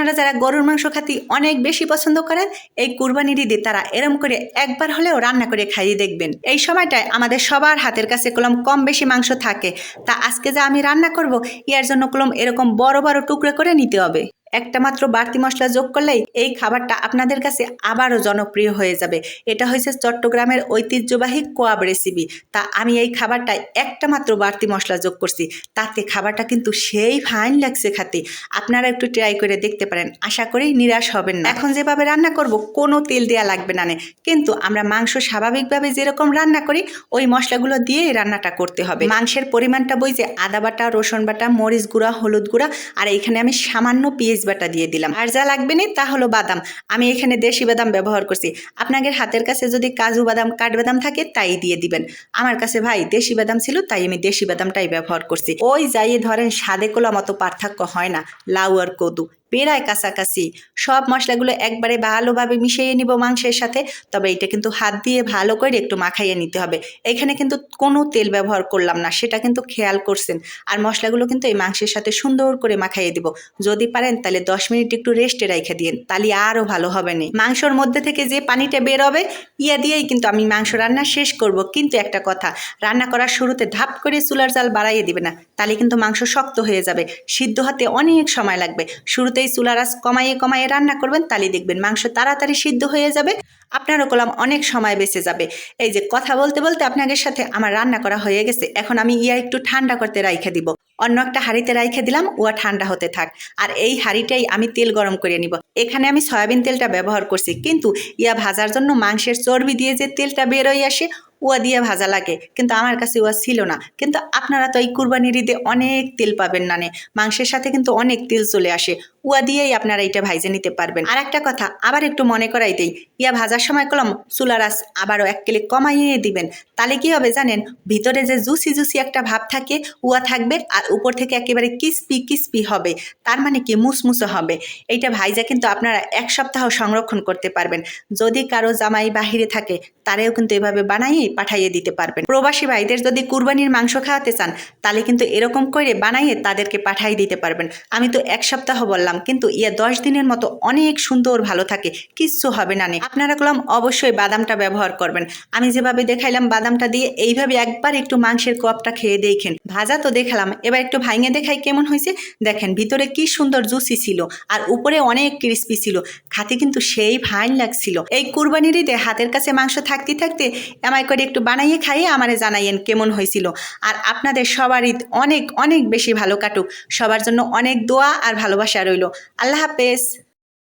আপনারা যারা গরুর মাংস খাতি অনেক বেশি পছন্দ করেন, এই কুরবানির ঈদে তারা এরম করে একবার হলেও রান্না করে খাইয়ে দেখবেন। এই সময়টায় আমাদের সবার হাতের কাছে কলম কম বেশি মাংস থাকে। তা আজকে যা আমি রান্না করব, ইয়ার জন্য কলম এরকম বড় বড় টুকরো করে নিতে হবে। একটা মাত্র বাড়তি মশলা যোগ করলেই এই খাবারটা আপনাদের কাছে আবারও জনপ্রিয় হয়ে যাবে। এটা হয়েছে চট্টগ্রামের ঐতিহ্যবাহী কোয়াব রেসিপি। তা আমি এই খাবারটায় একটা মাত্র বাড়তি মশলা যোগ করছি। তাতে খাবারটা কিন্তু সেই ফাইন লাগছে খাতে। আপনারা একটু ট্রাই করে দেখতে পারেন। আশা করি নিরাশ হবেন না। এখন যেভাবে রান্না করব, কোনো তেল দেওয়া লাগবে না। কিন্তু আমরা মাংস স্বাভাবিকভাবে যেরকম রান্না করি, ওই মশলাগুলো দিয়েই রান্নাটা করতে হবে। মাংসের পরিমাণটা বই যে আদা বাটা, রসুন বাটা, মরিচ গুঁড়া, হলুদ গুঁড়া, আর এইখানে আমি সামান্য পেঁয়াজ বাটা দিয়ে দিলাম। আর যা লাগবে না, তা হলো বাদাম। আমি এখানে দেশি বাদাম ব্যবহার করছি। আপনাদের হাতের কাছে যদি কাজু বাদাম কাঠবাদাম থাকে, তাই দিয়ে দিবেন। আমার কাছে ভাই দেশি বাদাম ছিল, তাই আমি দেশি বাদামটাই ব্যবহার করছি। ওই যাইয়ে ধরেন সাদে কোলা মতো পার্থক্য হয় না। লাউ আর কদু। পেরায় কাছাকাছি। সব মশলাগুলো একবারে ভালোভাবে মিশিয়ে নিব মাংসের সাথে, তবে এটা কিন্তু হাত দিয়ে ভালো করে একটু মাখাইয়ে নিতে হবে। এখানে কিন্তু কোনো তেল ব্যবহার করলাম না, সেটা কিন্তু খেয়াল করছেন। আর মশলাগুলো কিন্তু এই মাংসের সাথে সুন্দর করে মাখাইয়ে দিব। যদি পারেন তাহলে দশ মিনিট একটু রেস্টে রেখে দিন তাহলে আরও ভালো হবে না। মাংসর মধ্যে থেকে যে পানিটা বের হবে ইয়া দিয়েই কিন্তু আমি মাংস রান্না শেষ করব। কিন্তু একটা কথা, রান্না করার শুরুতে ধাপ করে চুলার জাল বাড়াইয়ে দিবে না, তাহলে কিন্তু মাংস শক্ত হয়ে যাবে। সিদ্ধ হতে অনেক সময় লাগবে। শুরুতেই চুলার আঁচ কমাইয়ে কমাইয়ে রান্না করবেন তাহলে দেখবেন মাংস তাড়াতাড়ি সিদ্ধ হয়ে যাবে, আপনারও কলাম অনেক সময় বেঁচে যাবে। এই যে কথা বলতে বলতে আপনাদের সাথে আমার রান্না করা হয়ে গেছে, এখন আমি ইয়া একটু ঠান্ডা করতে রাইখে দিব। অন্য একটা হাঁড়িতে রাইখে দিলাম উয়া ঠান্ডা হতে থাক। আর এই হাঁড়িটাই আমি তেল গরম করে নিব। এখানে আমি সয়াবিন তেলটা ব্যবহার করছি, কিন্তু ইয়া ভাজার জন্য মাংসের চর্বি দিয়ে যে তেলটা বেরোয় আসে উয়া দিয়ে ভাজা লাগে। কিন্তু আমার কাছে উয়া ছিল না। কিন্তু আপনারা তো এই কুরবানির ঈদে অনেক তেল পাবেন নে মাংসের সাথে কিন্তু অনেক তেল চলে আসে। উয়া দিয়েই আপনারা এটা ভাইজে নিতে পারবেন। আর একটা কথা, আবার একটু মনে করাইতেই ইয়া ভাজার সময় কলম চুলারাস আবারও এক কিলে কমাইয়ে দিবেন। তাহলে কি হবে জানেন, ভিতরে যে জুসি জুসি একটা ভাব থাকে, উয়া থাকবে আর উপর থেকে একেবারে কিসপি কিসপি হবে, তার মানে কি মুসমুসো হবে। এইটা ভাইজা কিন্তু আপনারা এক সপ্তাহ সংরক্ষণ করতে পারবেন। যদি কারও জামাই বাহিরে থাকে, তারেও কিন্তু এভাবে বানাইয়ে পাঠাইয়ে দিতে পারবেন। প্রবাসী ভাইদের যদি কুরবানির মাংস খাওয়াতে চান, তাহলে কিন্তু এরকম করে বানাইয়ে তাদেরকে পাঠাই দিতে পারবেন। আমি তো এক সপ্তাহ বললাম। কিন্তু ইয়া দশ দিনের মতো অনেক সুন্দর ভালো থাকে, কিচ্ছু হবে না নে। আপনারা কলম অবশ্যই বাদামটা ব্যবহার করবেন। আমি যেভাবে দেখাইলাম বাদামটা দিয়ে, এইভাবে একবার একটু মাংসের কপটা খেয়ে দেখেন। ভাজা তো দেখালাম, এবার একটু ভাঙে দেখাই কেমন হয়েছে। দেখেন ভিতরে কি সুন্দর জুসি ছিল, আর উপরে অনেক ক্রিস্পি ছিল। খাতে কিন্তু সেই ফাইন লাগছিল। এই কুরবানির ঈদে হাতের কাছে মাংস থাকতে থাকতে আমায় করে একটু বানাইয়ে খাইয়ে আমারে জানাইয়েন কেমন হয়েছিল। আর আপনাদের সবার ঈদ অনেক অনেক বেশি ভালো কাটুক। সবার জন্য অনেক দোয়া আর ভালোবাসা রইল। pueblo, a